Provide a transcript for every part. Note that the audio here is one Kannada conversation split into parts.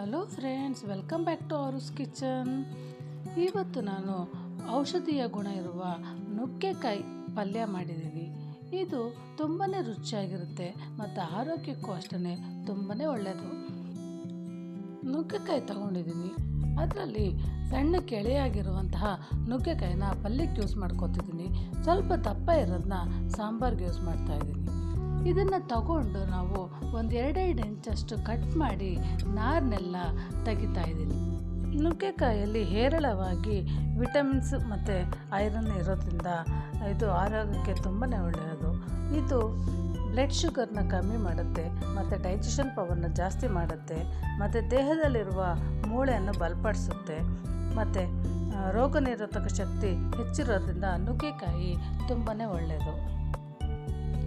Hello friends, welcome back to ours kitchen. ಇವತ್ತು ನಾನು ಔಷಧೀಯ ಗುಣ ಇರುವ ನುಗ್ಗೆಕಾಯಿ ಪಲ್ಯ ಮಾಡಿದ್ದೀನಿ ಇದು ತುಂಬಾ ರುಚಿಯಾಗಿರುತ್ತೆ ಮತ್ತು ಆರೋಗ್ಯಕ್ಕೂ ಅಷ್ಟೇ ತುಂಬಾ ಒಳ್ಳೆಯದು ನುಗ್ಗೆಕಾಯಿ ತಗೊಂಡಿದ್ದೀನಿ. ಅದರಲ್ಲಿ ಸಣ್ಣ ಕೆಳೆಯಾಗಿರುವಂತಹ ನುಗ್ಗೆಕಾಯಿನ ಪಲ್ಯಕ್ಕೆ ಯೂಸ್ ಮಾಡ್ಕೊತಿದ್ದೀನಿ. ಸ್ವಲ್ಪ ದಪ್ಪ ಇರೋದನ್ನ ಸಾಂಬಾರ್ಗೆ ಯೂಸ್ ಮಾಡ್ತಾ ಇದ್ದೀನಿ. ಇದನ್ನು ತಗೊಂಡು ನಾವು ಒಂದು ಎರಡೆರಡು ಇಂಚಷ್ಟು ಕಟ್ ಮಾಡಿ ನಾರನ್ನೆಲ್ಲ ತೆಗಿತಾ ಇದ್ದೀನಿ. ನುಗ್ಗೆಕಾಯಲ್ಲಿ ಹೇರಳವಾಗಿ ವಿಟಮಿನ್ಸ್ ಮತ್ತು ಐರನ್ ಇರೋದ್ರಿಂದ ಇದು ಆರೋಗ್ಯಕ್ಕೆ ತುಂಬಾ ಒಳ್ಳೆಯದು. ಇದು ಬ್ಲಡ್ ಶುಗರ್ನ ಕಮ್ಮಿ ಮಾಡುತ್ತೆ, ಮತ್ತು ಡೈಜೆಷನ್ ಪವರ್ನ ಜಾಸ್ತಿ ಮಾಡುತ್ತೆ, ಮತ್ತು ದೇಹದಲ್ಲಿರುವ ಮೂಳೆಯನ್ನು ಬಲಪಡಿಸುತ್ತೆ, ಮತ್ತು ರೋಗ ನಿರೋಧಕ ಶಕ್ತಿ ಹೆಚ್ಚಿರೋದ್ರಿಂದ ನುಗ್ಗೆಕಾಯಿ ತುಂಬಾ ಒಳ್ಳೆಯದು.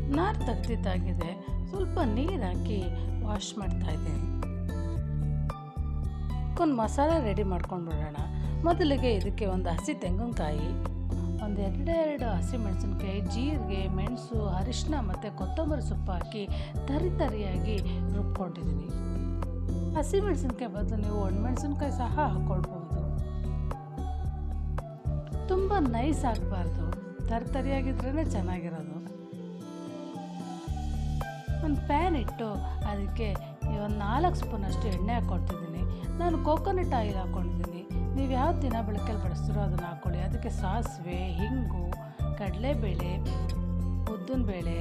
ನಾರು ತೆಗ್ದಿದ್ದಾಗಿದೆ. ಸ್ವಲ್ಪ ನೀರು ಹಾಕಿ ವಾಶ್ ಮಾಡ್ತಾ ಇದ್ದೀನಿ. ಒಂದು ಮಸಾಲ ರೆಡಿ ಮಾಡ್ಕೊಂಡು ಬಿಡೋಣ. ಮೊದಲಿಗೆ ಇದಕ್ಕೆ ಒಂದು ಹಸಿ ತೆಂಗಿನಕಾಯಿ, ಒಂದು ಎರಡೆರಡು ಹಸಿ ಮೆಣಸಿನ್ಕಾಯಿ, ಜೀರಿಗೆ, ಮೆಣಸು ಅರಿಶಿನ ಮತ್ತು ಕೊತ್ತಂಬರಿ ಸೊಪ್ಪು ಹಾಕಿ ತರಿ ತರಿಯಾಗಿ ರುಬ್ಕೊಂಡಿದ್ದೀನಿ. ಹಸಿ ಮೆಣಸಿನ್ಕಾಯಿ ಬದಲು ನೀವು ಒಣಮೆಣಸಿನ್ಕಾಯಿ ಸಹ ಹಾಕ್ಕೊಳ್ಬೋದು ತುಂಬ ನೈಸ್ ಆಗಬಾರ್ದು. ತರಿ ತರಿಯಾಗಿದ್ರೇ ಚೆನ್ನಾಗಿರೋದು. ಒಂದು ಪ್ಯಾನ್ ಇಟ್ಟು ಅದಕ್ಕೆ ಒಂದು ನಾಲ್ಕು ಸ್ಪೂನಷ್ಟು ಎಣ್ಣೆ ಹಾಕ್ಕೊಳ್ತಿದ್ದೀನಿ ನಾನು ಕೋಕೋನಟ್ ಆಯಿಲ್ ಹಾಕ್ಕೊಂಡಿದ್ದೀನಿ. ನೀವು ಯಾವ ದಿನ ಬೆಳಕಲ್ಲಿ ಬಳಸ್ತೀರೋ ಅದನ್ನು ಹಾಕ್ಕೊಳ್ಳಿ. ಅದಕ್ಕೆ ಸಾಸಿವೆ, ಹಿಂಗು, ಕಡಲೆಬೇಳೆ, ಉದ್ದಿನಬೇಳೆ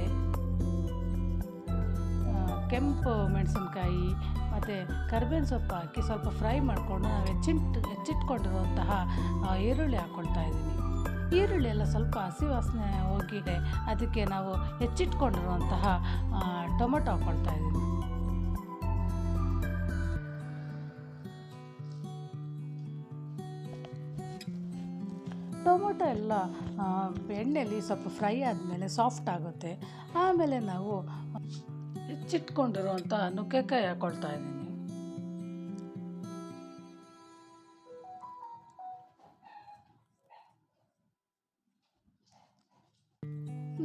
ಕೆಂಪು ಮೆಣಸಿನ್ಕಾಯಿ, ಮತ್ತು ಕರ್ಬೇವಿನ ಸೊಪ್ಪು ಹಾಕಿ ಸ್ವಲ್ಪ ಫ್ರೈ ಮಾಡಿಕೊಂಡು ನಾವು ಹೆಚ್ಚಿಟ್ಟು ಹೆಚ್ಚಿಟ್ಕೊಂಡಿರುವಂತಹ ಈರುಳ್ಳಿ ಹಾಕ್ಕೊಳ್ತಾ ಇದ್ದೀನಿ. ಈರುಳ್ಳಿ ಎಲ್ಲ ಸ್ವಲ್ಪ ಹಸಿ ವಾಸನೆ ಹೋಗಿದೆ, ಅದಕ್ಕೆ ನಾವು ಹೆಚ್ಚಿಟ್ಕೊಂಡಿರುವಂತಹ ಟೊಮೊಟೊ ಹಾಕ್ಕೊಳ್ತಾ ಇದ್ದೀನಿ ಟೊಮೊಟೊ ಎಲ್ಲ ಎಣ್ಣೆಯಲ್ಲಿ ಸ್ವಲ್ಪ ಫ್ರೈ ಆದಮೇಲೆ ಸಾಫ್ಟ್ ಆಗುತ್ತೆ. ಆಮೇಲೆ ನಾವು ಹೆಚ್ಚಿಟ್ಕೊಂಡಿರುವಂಥ ನುಗ್ಗೆಕಾಯಿ ಹಾಕ್ಕೊಳ್ತಾ ಇದ್ದೀನಿ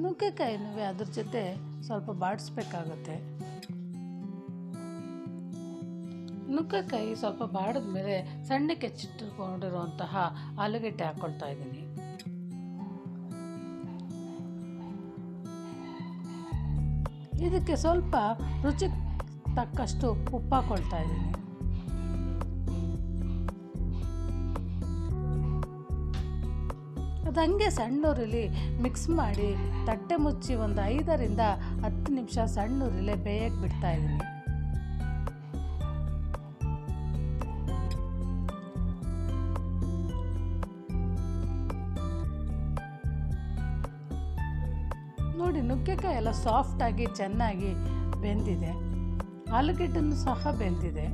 ನುಗ್ಗೆಕಾಯಿನೂ ಅದ್ರ ಜೊತೆ ಸ್ವಲ್ಪ ಬಾಡಿಸ್ಬೇಕಾಗುತ್ತೆ. ನುಗ್ಗೆಕಾಯಿ ಸ್ವಲ್ಪ ಬಾಡಿದ ಮೇಲೆ ಸಣ್ಣಕ್ಕೆ ಹೆಚ್ಚಿಟ್ಟುಕೊಂಡಿರುವಂತಹ ಆಲೂಗೆಡ್ಡೆ ಹಾಕ್ಕೊಳ್ತಾ ಇದ್ದೀನಿ. ಇದಕ್ಕೆ ಸ್ವಲ್ಪ ರುಚಿ ತಕ್ಕಷ್ಟು ಉಪ್ಪು ಹಾಕ್ಕೊಳ್ತಾ ಇದ್ದೀನಿ. ಅದು ಹಂಗೆ ಸಣ್ಣೂರಿಲಿ ಮಿಕ್ಸ್ ಮಾಡಿ ತಟ್ಟೆ ಮುಚ್ಚಿ ಒಂದು ಐದರಿಂದ ಹತ್ತು ನಿಮಿಷ ಸಣ್ಣೂರಿಲೆ ಬೇಯಕ್ಕೆ ಬಿಡ್ತಾ ಇದ್ದೀನಿ. ನೋಡಿ, ನುಗ್ಗೆಕಾಯಿ ಎಲ್ಲ ಸಾಫ್ಟಾಗಿ ಚೆನ್ನಾಗಿ ಬೆಂದಿದೆ. ಆಲೂಗೆಡ್ಡೆನೂ ಸಹ ಬೆಂದಿದೆ.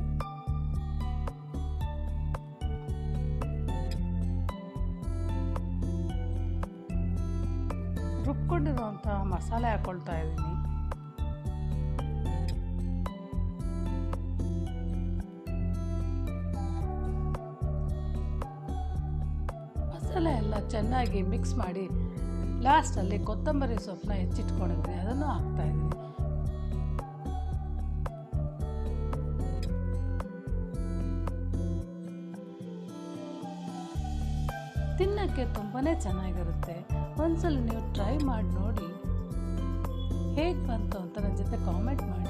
ರುಬ್ಕೊಂಡಿರುವಂತಹ ಮಸಾಲೆ ಹಾಕ್ಕೊಳ್ತಾ ಇದ್ದೀನಿ. ಮಸಾಲೆ ಎಲ್ಲ ಚೆನ್ನಾಗಿ ಮಿಕ್ಸ್ ಮಾಡಿ ಲಾಸ್ಟಲ್ಲಿ ಕೊತ್ತಂಬರಿ ಸೊಪ್ಪನ್ನ ಹೆಚ್ಚಿಟ್ಕೊಂಡಿದ್ದೀನಿ. ಅದನ್ನು ಹಾಕ್ತಾ ತಿನ್ನೋಕ್ಕೆ ತುಂಬಾ ಚೆನ್ನಾಗಿರುತ್ತೆ. ಒಂದ್ಸಲ ನೀವು ಟ್ರೈ ಮಾಡಿ ನೋಡಿ ಹೇಗೆ ಬಂತು ಅಂತ ನನ್ನ ಜೊತೆ ಕಾಮೆಂಟ್ ಮಾಡಿ.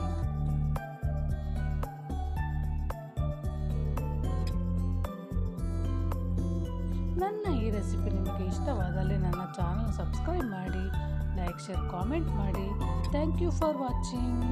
ನನ್ನ ಈ ರೆಸಿಪಿ ನಿಮಗೆ ಇಷ್ಟವಾದಲ್ಲಿ ನನ್ನ ಚಾನಲ್ ಸಬ್ಸ್ಕ್ರೈಬ್ ಮಾಡಿ ಲೈಕ್ ಶೇರ್ ಕಾಮೆಂಟ್ ಮಾಡಿ. Thank you for watching